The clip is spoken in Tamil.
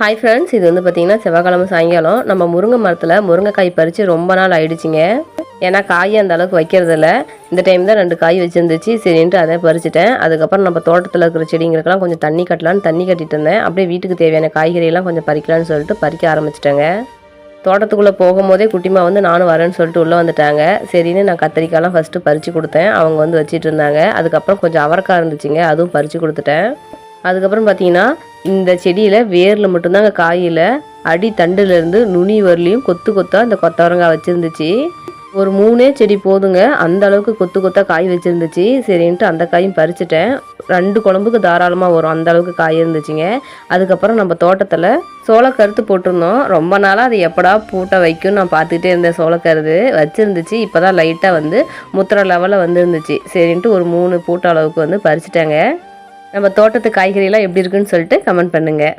ஹாய் ஃப்ரெண்ட்ஸ் இது வந்து பார்த்திங்கன்னா செவ்வாய்க்கிழமை சாயங்காலம். நம்ம முருங்கை மரத்தில் முருங்கைக்காய் பறித்து ரொம்ப நாள் ஆயிடுச்சுங்க. ஏன்னா காய் அந்த அளவுக்கு வைக்கிறதில்ல. இந்த டைம் தான் ரெண்டு காய் வச்சுருந்துச்சு. சரின்ட்டு அதை பறிச்சிட்டேன். அதுக்கப்புறம் நம்ம தோட்டத்தில் இருக்கிற செடிங்களுக்கெல்லாம் கொஞ்சம் தண்ணி கட்டலான்னு தண்ணி கட்டிட்டு இருந்தேன். அப்படியே வீட்டுக்கு தேவையான காய்கறியெல்லாம் கொஞ்சம் பறிக்கலான்னு சொல்லிட்டு பறிக்க ஆரம்பிச்சிட்டேங்க. தோட்டத்துக்குள்ளே போகும்போதே குட்டிமா வந்து நானும் வரேன்னு சொல்லிட்டு உள்ளே வந்துட்டாங்க. சரின்னு நான் கத்திரிக்காய்லாம் ஃபஸ்ட்டு பறித்து கொடுத்தேன். அவங்க வந்து வச்சிட்டு இருந்தாங்க. அதுக்கப்புறம் கொஞ்சம் அவரக்காய் இருந்துச்சுங்க. அதுவும் பறித்து கொடுத்துட்டேன். அதுக்கப்புறம் பார்த்தீங்கன்னா இந்த செடியில் வேரில் மட்டும்தாங்க காயில் அடி தண்டுலேருந்து நுனி வரலையும் கொத்து கொத்தாக இந்த கொத்தவரங்காய் வச்சுருந்துச்சு. ஒரு மூணே செடி போதுங்க அந்த அளவுக்கு கொத்து கொத்தாக காய் வச்சுருந்துச்சு. சரின்ட்டு அந்த காயும் பறிச்சிட்டேன். ரெண்டு குழம்புக்கு தாராளமாக வரும் அந்த அளவுக்கு காய் இருந்துச்சுங்க. அதுக்கப்புறம் நம்ம தோட்டத்தில் சோளக்கருத்து போட்டிருந்தோம். ரொம்ப நாளாக அது எப்படா பூட்டை வைக்கும் நான் பார்த்துக்கிட்டே இருந்தேன் சோளக்கருது. வச்சுருந்துச்சு இப்போ தான் லைட்டாக வந்து முத்திர லெவலில் வந்துருந்துச்சு. சரின்ட்டு ஒரு மூணு பூட்ட அளவுக்கு வந்து பறிச்சிட்டேங்க. நம்ம தோட்டத்து காய்கறியெல்லாம் எப்படி இருக்குன்னு சொல்லிட்டு கமெண்ட் பண்ணுங்கள்